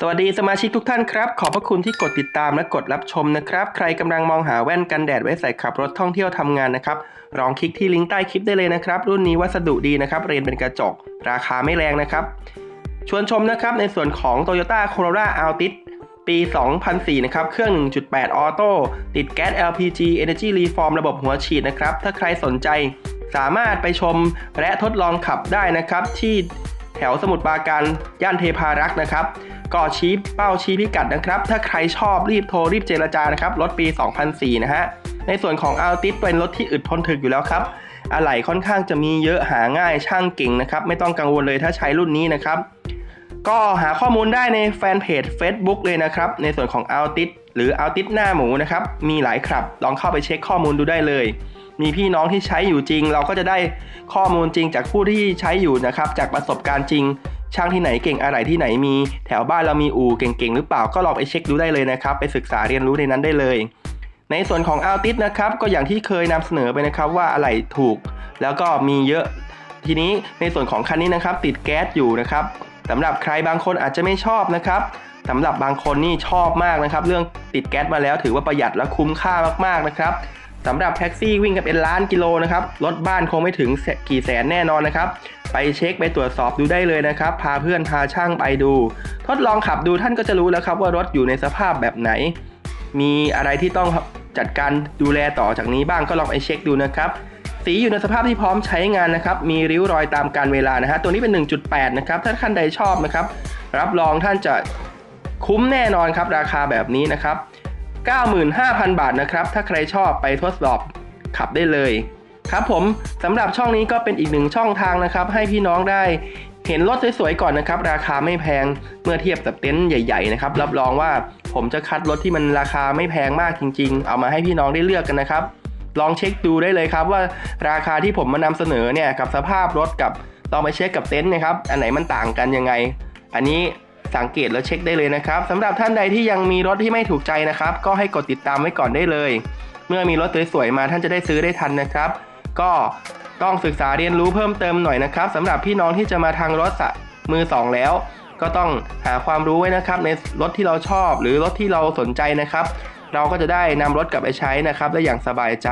สวัสดีสมาชิกทุกท่านครับ ขอบพระคุณที่กดติดตามและกดรับชมนะครับ ใครกำลังมองหาแว่นกันแดดไว้ใส่ขับรถท่องเที่ยวทำงานนะครับลองคลิกที่ลิงก์ใต้คลิปได้เลยนะครับ รุ่นนี้วัสดุดีนะครับ เรียนเป็นกระจก ราคาไม่แรงนะครับ ชวนชมนะครับในส่วนของ Toyota Corolla Altis ปี 2004 นะครับ เครื่อง 1.8 ออโต้ ติดแก๊ส LPG Energy Reform ระบบหัวฉีดนะครับ ถ้าใครสนใจ สามารถไปชมและทดลองขับได้นะครับที่ แถวสมุทรปราการย่านเทพารักษ์นะครับก็ชี้เป้าชี้พิกัดนะครับ ถ้าใครชอบรีบโทรรีบเจรจานะครับรถปี 2004 นะฮะ ในส่วนของ Altis เป็นรถที่อึดทนถึกอยู่แล้วครับอะไหล่ค่อนข้างจะมีเยอะหาง่ายช่างเก่งนะครับ ไม่ต้องกังวลเลยถ้าใช้รุ่นนี้นะครับ ก็หาข้อมูลได้ในแฟนเพจ Facebook เลยนะครับ ในส่วนของ Altis หรือ Altis หน้าหมูนะครับ มีหลายครับ ลองเข้าไปเช็คข้อมูลดูได้เลย มีพี่น้องที่ใช้อยู่จริง เราก็จะได้ข้อมูลจริงจากผู้ที่ใช้อยู่นะครับ จากประสบการณ์จริง ช่างที่ไหนเก่งอะไรที่ไหนมี แถวบ้านเรามีอู่เก่งๆ หรือเปล่าก็ลองไปเช็คดูได้เลยนะครับ ไปศึกษาเรียนรู้ในนั้นได้เลย ในส่วนของ Altis นะครับก็อย่างที่เคยนำเสนอไปนะครับว่าอะไรถูก แล้วก็มีเยอะ ทีนี้ในส่วนของคันนี้นะครับ ติดแก๊สอยู่นะครับสำหรับใครบางคนอาจจะไม่ชอบนะครับ สำหรับบางคนนี่ชอบมากนะครับ เรื่องติดแก๊สมาแล้วถือว่าประหยัดและคุ้มค่ามากๆนะครับสำหรับแท็กซี่วิ่งกันเป็นล้านกิโลนะครับรถบ้านคงไม่ถึงกี่แสนแน่นอนนะครับ ไปเช็คไปตรวจสอบดูได้เลยนะครับ พาเพื่อนพาช่างไปดู ทดลองขับดูท่านก็จะรู้แล้วครับว่ารถอยู่ในสภาพแบบไหน มีอะไรที่ต้องจัดการดูแลต่อจากนี้บ้างก็ลองไปเช็คดูนะครับสีอยู่ในสภาพที่พร้อมใช้งานนะครับ มีริ้วรอยตามการเวลานะฮะตัวนี้เป็น 1.8 นะครับถ้าท่านใดชอบนะครับ รับรองท่านจะ คุ้มแน่นอนครับราคาแบบนี้นะครับ 95,000 บาทนะครับ ถ้าใครชอบไปทดสอบขับได้เลยครับผมสำหรับช่องนี้ก็เป็นอีกหนึ่งช่องทางนะครับ ให้พี่น้องได้เห็นรถสวยๆก่อนนะครับ ราคาไม่แพงเมื่อเทียบกับเต็นท์ใหญ่ๆนะครับรับรองว่าผมจะคัดรถที่มันราคาไม่แพงมากจริง ๆ เอามาให้พี่น้องได้เลือกกันนะครับ ลองเช็คดูได้เลยครับว่าราคาที่ผมมานำเสนอเนี่ยกับสภาพรถกับลองไปเช็คกับเต็นท์นะครับ อันไหนมันต่างกันยังไง อันนี้ สังเกตแล้วเช็คได้เลยนะครับสำหรับท่านใดที่ยังมีรถที่ไม่ถูกใจนะครับ ก็ให้กดติดตามไว้ก่อนได้เลย เมื่อมีรถสวยๆมาท่านจะได้ซื้อได้ทันนะครับ ก็ต้องศึกษาเรียนรู้เพิ่มเติมหน่อยนะครับสำหรับพี่น้องที่จะมาทางรถมือสองแล้ว ก็ต้องหาความรู้ไว้นะครับ ในรถที่เราชอบ หรือรถที่เราสนใจนะครับ เราก็จะได้นำรถกลับไปใช้นะครับได้อย่างสบายใจ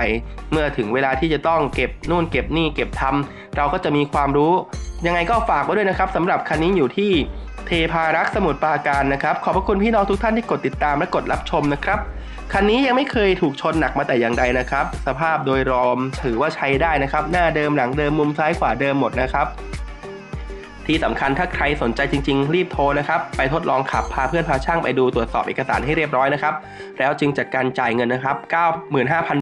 เมื่อถึงเวลาที่จะต้องเก็บนู่นเก็บนี่เก็บทำเราก็จะมีความรู้ ยังไงก็ฝากไว้ด้วยนะครับสำหรับคันนี้อยู่ที่เทพารักษ์สมุทรปราการนะครับ ขอบพระคุณพี่น้องทุกท่านที่กดติดตามและกดรับชมนะครับคันนี้ยังไม่เคยถูกชนหนักมาแต่อย่างใดนะครับ สภาพโดยรวมถือว่าใช้ได้นะครับ หน้าเดิมหลังเดิมมุมซ้ายขวาเดิมหมดนะครับ ที่สำคัญถ้าใครสนใจจริง ๆ รีบโทรนะครับ ไปทดลองขับพาเพื่อนพาช่างไปดูตรวจสอบเอกสารให้เรียบร้อยนะครับ แล้วจึงจัดการจ่ายเงินนะครับ 95,000